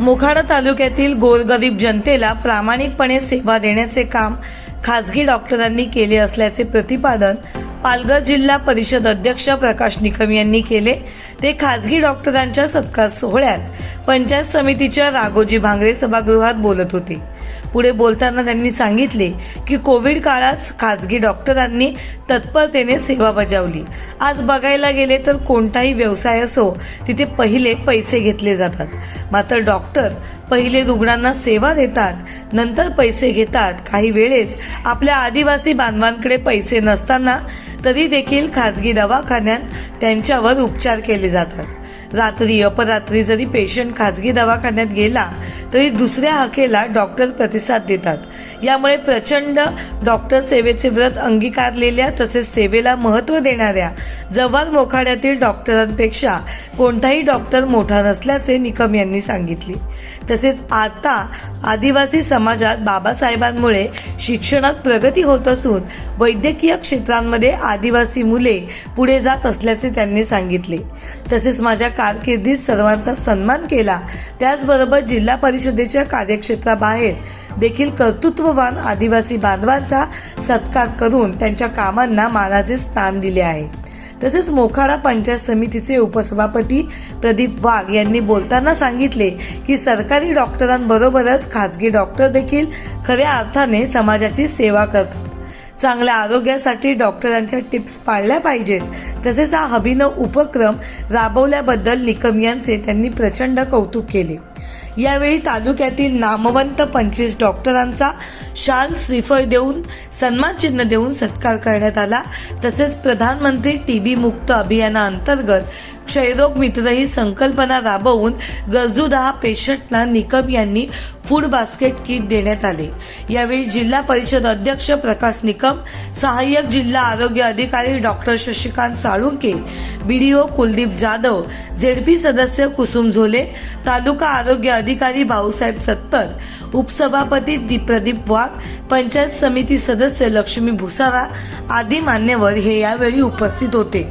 मोखाडा तालुक्यातील गोरगरीब जनतेला प्रामाणिकपणे सेवा देण्याचे काम खासगी डॉक्टरांनी केले असल्याचे प्रतिपादन पालघर जिल्हा परिषद अध्यक्ष प्रकाश निकम यांनी केले. ते खासगी डॉक्टरांच्या सत्कार सोहळ्यात पंचायत समितीच्या राघोजी भांगरे सभागृहात बोलत होते. पुढे बोलताना त्यांनी सांगितले की कोविड काळात खाजगी डॉक्टरांनी तत्परतेने सेवा बजावली. आज बघायला गेले तर कोणताही व्यवसाय असो तिथे पहिले पैसे घेतले जातात. मात्र डॉक्टर पहिले रुग्णांना सेवा देतात नंतर पैसे घेतात. काही वेळेस आपल्या आदिवासी बांधवांकडे पैसे नसताना तरी देखील खाजगी दवाखान्यात त्यांच्यावर उपचार केले जातात. रात्री अपरात्री जरी पेशंट खाजगी दवाखान्यात गेला तरी दुसऱ्या हाकेला डॉक्टर प्रतिसाद देतात. यामुळे प्रचंड डॉक्टर सेवेचे व्रत अंगीकारलेल्या तसेच सेवेला महत्त्व देणाऱ्या जव्हार मोखाड्यातील डॉक्टरांपेक्षा कोणताही डॉक्टर मोठा नसल्याचे निकम यांनी सांगितले. तसेच आता आदिवासी समाजात बाबासाहेबांमुळे शिक्षणात प्रगती होत असून वैद्यकीय क्षेत्रांमध्ये आदिवासी मुले पुढे जात असल्याचे त्यांनी सांगितले. तसेच माझ्या कारकिर्दीत सर्वांचा सन्मान केला. त्याचबरोबर जिल्हा परिषदेच्या कार्यक्षेत्राबाहेर देखील कर्तृत्ववान आदिवासी बांधवांचा सत्कार करून त्यांच्या कामांना मानाचे स्थान दिले आहे. तसेच मोखाडा पंचायत समितीचे उपसभापती प्रदीप वाघ यांनी बोलताना सांगितले की सरकारी डॉक्टरांबरोबरच खाजगी डॉक्टर देखील खऱ्या अर्थाने समाजाची सेवा करतात. चांगल्या आरोग्यासाठी डॉक्टरांच्या टिप्स पाळल्या पाहिजेत. तसेच हा अभिनव उपक्रम राबवल्याबद्दल निकम यांचे त्यांनी प्रचंड कौतुक केले. यावेळी तालुक्यातील नामवंत पंचवीस डॉक्टरांचा शाल श्रीफळ देऊन सन्मान चिन्ह देऊन सत्कार करण्यात आला. तसेच प्रधानमंत्री टी बी मुक्त अभियानाअंतर्गत क्षयरोग मित्र ही संकल्पना राबवून गरजू दहा पेशंटना निकम यांनी फूड बास्केट किट देण्यात आले. यावेळी जिल्हा परिषद अध्यक्ष प्रकाश निकम सहाय्यक जिल्हा आरोग्य अधिकारी doctor Shashikant Salunke BDO Kuldeep Jadhav ZP सदस्य कुसुम झोले तालुका आरोग्य अधिकारी भाऊसाहेब सत्तर उपसभापती दी प्रदीप वाघ पंचायत समिती सदस्य लक्ष्मी भुसारा आदी मान्यवर हे यावेळी उपस्थित होते.